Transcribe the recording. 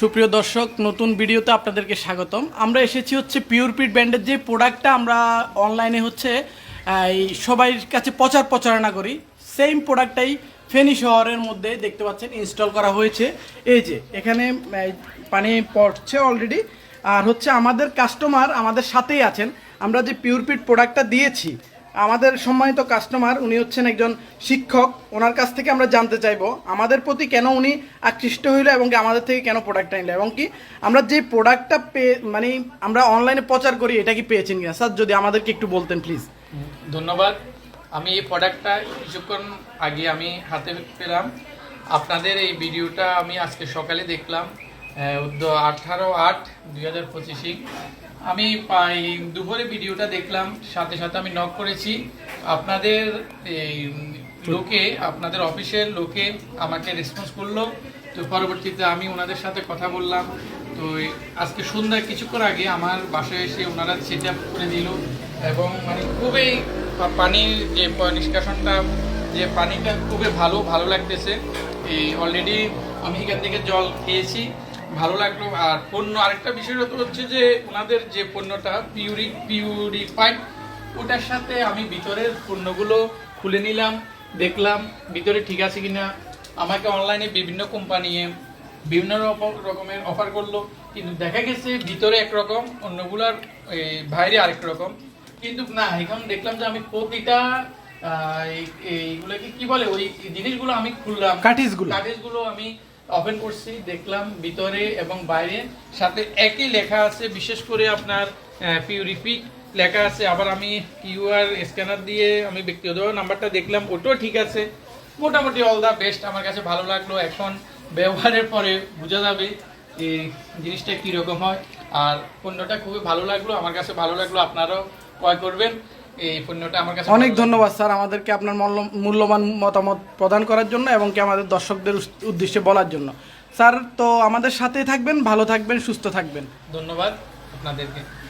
সুপ্রিয় দর্শক, নতুন ভিডিওতে আপনাদেরকে স্বাগতম। আমরা এসেছি হচ্ছে পিওরপিট ব্র্যান্ডের যে প্রোডাক্টটা আমরা অনলাইনে হচ্ছে, এই সবাই কাছে প্রচার প্রচারণা করি সেম প্রোডাক্টটাই ফেনী শহরের মধ্যে দেখতে পাচ্ছেন ইনস্টল করা হয়েছে। এই যে, এখানে পানি পড়ছে অলরেডি আর হচ্ছে আমাদের কাস্টমার আমাদের সাথেই আছেন। আমরা যে পিওরপিট প্রোডাক্টটা দিয়েছি আমাদের সম্মানিত কাস্টমার উনি হচ্ছেন একজন শিক্ষক। ওনার কাছ থেকে আমরা জানতে চাইব, আমাদের প্রতি কেন উনি আকৃষ্ট হইল এবং কি আমাদের থেকে কেন প্রোডাক্টটা নিল এবং কি আমরা যে প্রোডাক্টটা পেয়ে মানে আমরা অনলাইনে প্রচার করি, এটা কি পেয়েছেন কিনা? স্যার, যদি আমাদেরকে একটু বলতেন প্লিজ ধন্যবাদ। আমি এই প্রোডাক্টটা কিছুক্ষণ আগে আমি হাতে পেলাম। আপনাদের এই ভিডিওটা আমি আজকে সকালে দেখলাম। আঠারো আট দুই হাজার পঁচিশে। আমি দুপুরে ভিডিওটা দেখলাম, সাথে সাথে আমি নক করেছি। আপনাদের এই লোকে, আপনাদের অফিসের লোকে আমাকে রেসপন্স করল। তো পরবর্তীতে আমি ওনাদের সাথে কথা বললাম। তো আজকে সন্ধ্যা কিছুক্ষণ আগে আমার বাসায় এসে ওনারা সেট আপ করে দিল। এবং মানে খুবই পানির যে নিষ্কাশনটা, যে পানিটা খুবই ভালো ভালো লাগতেছে। এই অলরেডি আমি এখান থেকে জল খেয়েছি। ভালো লাগল। আর পণ্য আরেকটা বিষয় হচ্ছে যে ওনাদের যে পণ্যটা পিউরি পিউরিফাইড ওটার সাথে আমি ভিতরের পণ্যগুলো খুলে নিলাম দেখলাম ভিতরে ঠিক আছে কিনা। আমাকে অনলাইনে বিভিন্ন কোম্পানি বিভিন্ন রকম- রকমের অফার করল কিন্তু দেখা গেছে ভিতরে একরকম অন্যগুলার এই, বাইরে আরেক রকম। কিন্তু না এখন দেখলাম যে আমি প্রতিটা এইগুলোকে কি বলে ওই জিনিসগুলো আমি খুললাম। কাঠিজগুলো। কাগজগুলো আমি ওপেন করছি, দেখলাম ভিতরে এবং বাইরে। সাথে একই লেখা আছে, বিশেষ করে আপনার পিউরিফিক লেখা আছে। আবার আমি কিউআর স্ক্যানার দিয়ে আমি ব্যক্তিগত নাম্বারটা দেখলাম, ওটাও ঠিক আছে। মোটামুটি অল দা বেস্ট আমার কাছে ভালো লাগল। এখন ব্যবহারের পরে বোঝা যাবে এই জিনিসটা কীরকম হয়। আর পণ্যটা খুবই ভালো লাগল, আমার কাছে ভালো লাগল, আপনারাও ক্রয় করবেন। এই পণ্যটা আমার কাছে অনেক ধন্যবাদ স্যার আমাদেরকে আপনার মূল্য- মূল্যবান মতামত প্রদান করার জন্য এবং কি আমাদের দর্শকদের উদ্দেশ্যে বলার জন্য। স্যার তো আমাদের সাথেই থাকবেন ভালো থাকবেন সুস্থ থাকবেন। ধন্যবাদ আপনাদেরকে।